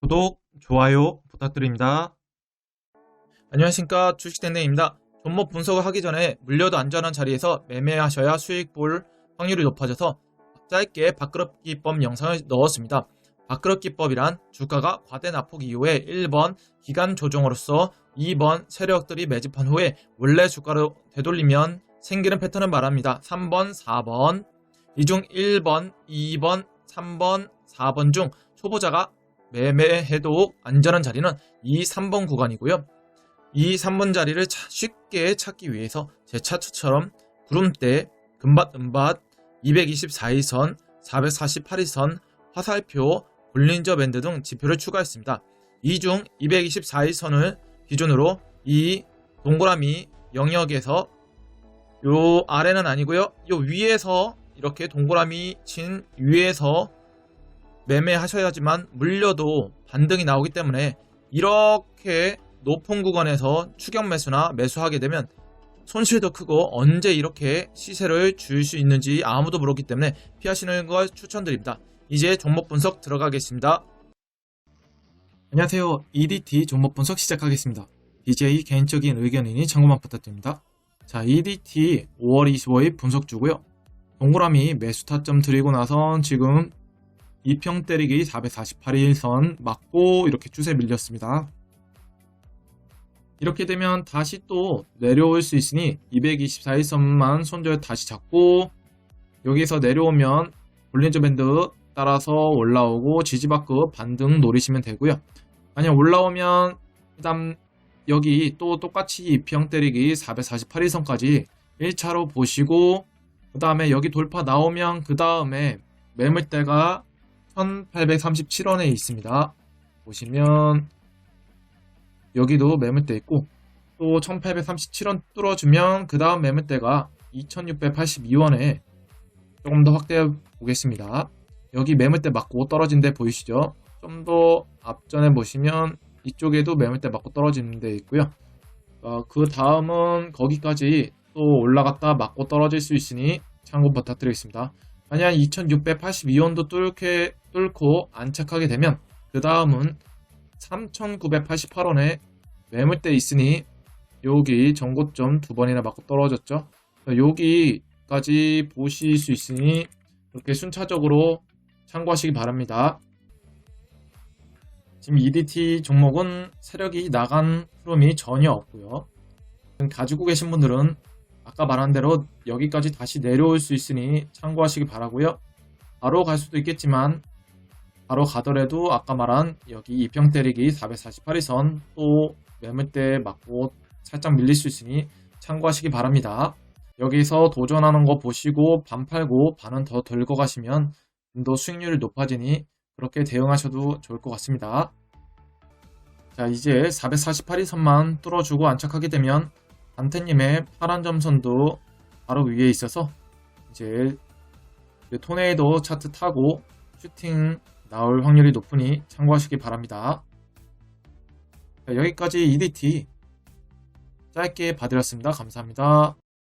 구독, 좋아요 부탁드립니다. 안녕하십니까 주식된댕입니다. 종목 분석을 하기 전에 물려도 안전한 자리에서 매매하셔야 수익 볼 확률이 높아져서 짧게 밥그릇기법 영상을 넣었습니다. 밥그릇기법이란 주가가 과대 낙폭 이후에 1번 기간 조정으로서 2번 세력들이 매집한 후에 원래 주가로 되돌리면 생기는 패턴을 말합니다. 3번, 4번 이 중 1번, 2번, 3번, 4번 중 초보자가 매매해도 안전한 자리는 이 3번 구간이고요. 이 3번 자리를 차- 쉽게 찾기 위해서 제 차트처럼 구름대, 금밭, 은밭, 224일선, 448일선, 화살표, 볼린저 밴드 등 지표를 추가했습니다. 이 중 224일선을 기준으로 이 동그라미 영역에서 요 아래는 아니고요. 요 위에서 이렇게 동그라미 친 위에서 매매하셔야지만 물려도 반등이 나오기 때문에 이렇게 높은 구간에서 추격 매수나 매수하게 되면 손실도 크고 언제 이렇게 시세를 줄 수 있는지 아무도 모르기 때문에 피하시는 걸 추천드립니다. 이제 종목 분석 들어가겠습니다. 안녕하세요. EDT 종목 분석 시작하겠습니다. BJ 개인적인 의견이니 참고만 부탁드립니다. 자, EDT 5월 25일 분석 주고요. 동그라미 매수 타점 드리고 나선 지금 2평 때리기 448일선 맞고 이렇게 추세 밀렸습니다. 이렇게 되면 다시 또 내려올 수 있으니 224일선만 손절 다시 잡고 여기서 내려오면 볼린저 밴드 따라서 올라오고 지지바크 반등 노리시면 되고요. 만약 올라오면 그다음 여기 또 똑같이 2평 때리기 448일선까지 1차로 보시고 그 다음에 여기 돌파 나오면 그 다음에 매물대가 1837원에 있습니다. 보시면 여기도 매물대 있고 또 1837원 뚫어주면 그 다음 매물대가 2682원에 조금 더 확대해 보겠습니다. 여기 매물대 맞고 떨어진 데 보이시죠? 좀 더 앞전에 보시면 이쪽에도 매물대 맞고 떨어지는 데 있고요. 어, 그 다음은 거기까지 또 올라갔다 맞고 떨어질 수 있으니 참고 부탁드리겠습니다. 만약 2682원도 뚫게, 뚫고 안착하게 되면 그 다음은 3988원에 매물대 있으니 여기 전고점 두 번이나 맞고 떨어졌죠. 여기까지 보실 수 있으니 이렇게 순차적으로 참고하시기 바랍니다. 지금 EDT 종목은 세력이 나간 흐름이 전혀 없고요. 가지고 계신 분들은 아까 말한 대로 여기까지 다시 내려올 수 있으니 참고하시기 바라고요. 바로 갈 수도 있겠지만 바로 가더라도 아까 말한 여기 2평 때리기 448일선 또 매물대 맞고 살짝 밀릴 수 있으니 참고하시기 바랍니다. 여기서 도전하는 거 보시고 반 팔고 반은 더 들고 가시면 좀 더 수익률이 높아지니 그렇게 대응하셔도 좋을 것 같습니다. 자 이제 448일선만 뚫어주고 안착하게 되면 단테님의 파란 점선도 바로 위에 있어서 이제 그 토네이도 차트 타고 슈팅 나올 확률이 높으니 참고하시기 바랍니다. 자, 여기까지 EDT 짧게 봐드렸습니다. 감사합니다.